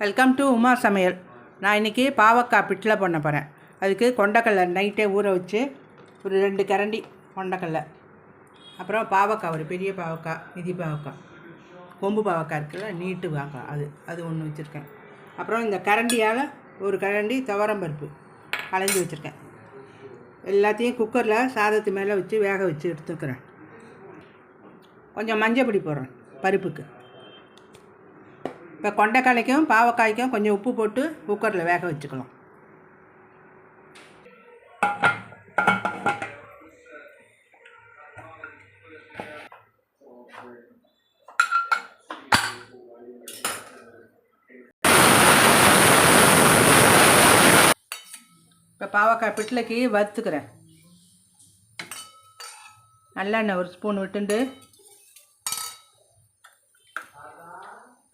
Welcome to Uma சமையல். நான் இன்றைக்கி பாவக்காய் பிட்டில் பண்ண போகிறேன் அதுக்கு கொண்டக்கடலை நைட்டே ஊற வச்சு ஒரு ரெண்டு கரண்டி கொண்டக்கடலை அப்புறம் பாவக்காய் ஒரு பெரிய பாவக்காய் மிதி பாவக்காய் கொம்பு பாவக்காய் இருக்குல்ல நீட்டு பாவக்காய் அது அது ஒன்று வச்சுருக்கேன். அப்புறம் இந்த கரண்டியால் ஒரு கரண்டி துவரம்பருப்பு களைஞ்சி வச்சுருக்கேன். எல்லாத்தையும் குக்கரில் சாதத்து மேலே வச்சு வேக வச்சு எடுத்துக்கிறேன். கொஞ்சம் மஞ்சள் பொடி போடுறேன் பருப்புக்கு. இப்போ கொண்டைக்காய்க்கும் பாவக்காய்க்கும் கொஞ்சம் உப்பு போட்டு குக்கரில் வேக வச்சுக்கலாம். இப்போ பாவக்காய் பிட்லைக்கு வறுத்துக்கிறேன். நல்லெண்ணெய் ஒரு ஸ்பூன் விட்டுண்டு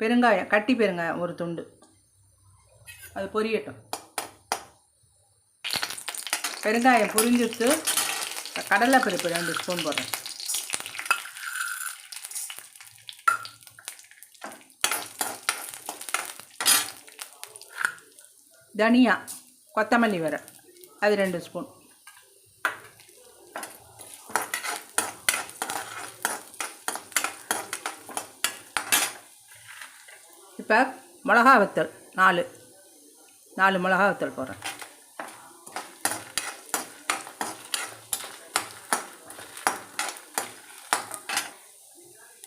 பெருங்காயம் கட்டி பெருங்காயம் ஒரு துண்டு. அது பொரியட்டும். பெருங்காயம் பொரிஞ்சிட்டு கடலை பருப்பு ரெண்டு ஸ்பூன் போடுறேன். தனியா கொத்தமல்லி வர அது ரெண்டு ஸ்பூன் இப்போ மிளகா வத்தல் நாலு. நாலு மிளகா வத்தல் போடுறேன்.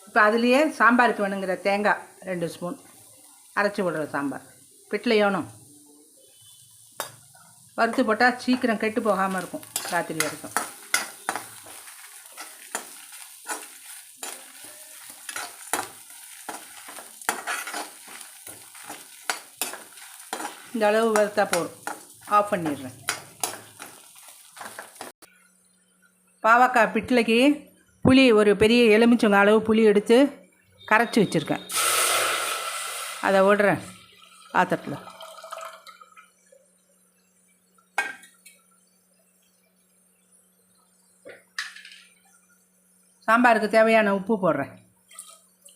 இப்போ அதுலேயே சாம்பாருக்கு வேணுங்கிற தேங்காய் ரெண்டு ஸ்பூன். அரைச்சி விடுற சாம்பார். பிட்லையோனும் வறுத்து போட்டால் சீக்கிரம் கெட்டு போகாமல் இருக்கும் ராத்திரி வரைக்கும். இந்த அளவு வறுத்தா போதும். ஆஃப் பண்ணிடுறேன். பாவக்காய் பிட்லைக்கு புளி ஒரு பெரிய எலுமிச்சங்க அளவு புளி எடுத்து கரைச்சி வச்சுருக்கேன். அதை விடுறேன் பாத்திரத்தில். சாம்பாருக்கு தேவையான உப்பு போடுறேன்.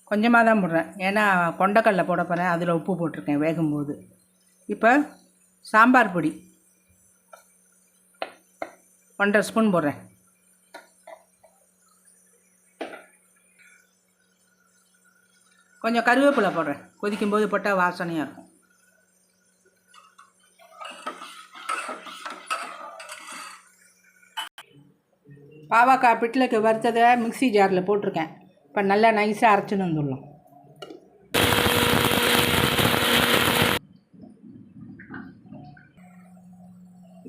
கொஞ்சமாக தான் போடுறேன். ஏன்னா கொண்டக்கடலை போட போகிறேன் அதில் உப்பு போட்டிருக்கேன் வேகும்போது. இப்போ சாம்பார் பொடி. ஒன்றரை ஸ்பூன் போடுறேன். கொஞ்சம் கருவேப்பிலை போடுறேன். கொதிக்கும்போது போட்டால் வாசனையாக இருக்கும். பாவக்காய் பிட்லுக்கு வறுத்ததை மிக்சி ஜாரில் போட்டிருக்கேன். இப்போ நல்லா நைஸாக அரைச்சின்னு வந்துடலாம்.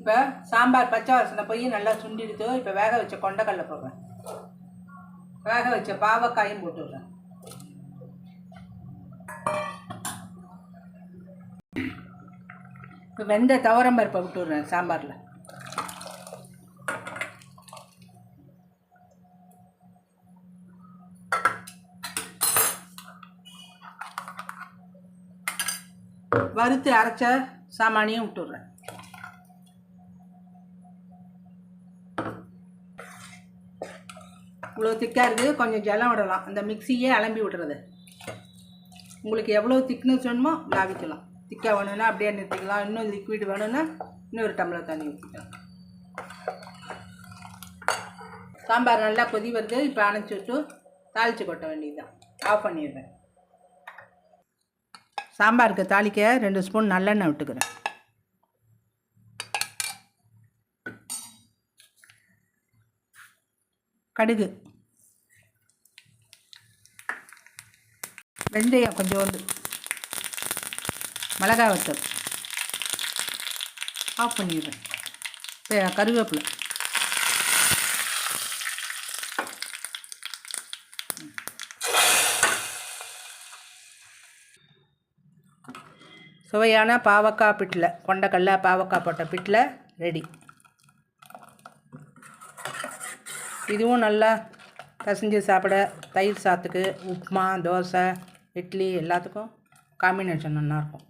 இப்போ சாம்பார் பச்சை வாசனை போய் நல்லா சுண்டிடுத்து இப்போ வேக வச்ச கொண்டக்கடலை போடுறேன். வேக வச்ச பாவக்காயும் போட்டு இப்போ வெந்த தவரம் பருப்பை விட்டு சாம்பாரில். வறுத்து அரைச்ச சாமானியும் விட்டுடுறேன் இவ்வளோ திக்காக இருக்குது கொஞ்சம் ஜலம் விடலாம். அந்த மிக்சியே அலம்பி விடுறது. உங்களுக்கு எவ்வளோ திக்னஸ் வேணுமோ லாவிக்கலாம். திக்காக வேணும்னா அப்படியே நிறுத்திக்கலாம். இன்னும் லிக்விட் வேணும்னா இன்னொரு டம்ளர் தண்ணி ஊற்றிக்கலாம் சாம்பார் நல்லா கொதி வருது. இப்போ அணைச்சி விட்டு தாளித்து கொட்ட வேண்டியதுதான். ஆஃப் பண்ணிடுறேன். சாம்பாருக்கு தாளிக்க ரெண்டு ஸ்பூன் நல்லெண்ணெய் விட்டுக்கிறேன். கடுகு. வெந்தயம் கொஞ்சோண்டு. மிளகாய் வத்தல். ஆஃப் பண்ணிடுறேன். கருவேப்பிலை. சுவையான பாவக்காய் பிட்டில் கொண்டக்கடல பாவக்காய் போட்ட பிட்டில் ரெடி இதுவும் நல்லா பசஞ்சு சாப்பிட தயிர் சாத்துக்கு உப்புமா தோசை இட்லி எல்லாத்துக்கும் காம்பினேஷன் நல்லாயிருக்கும்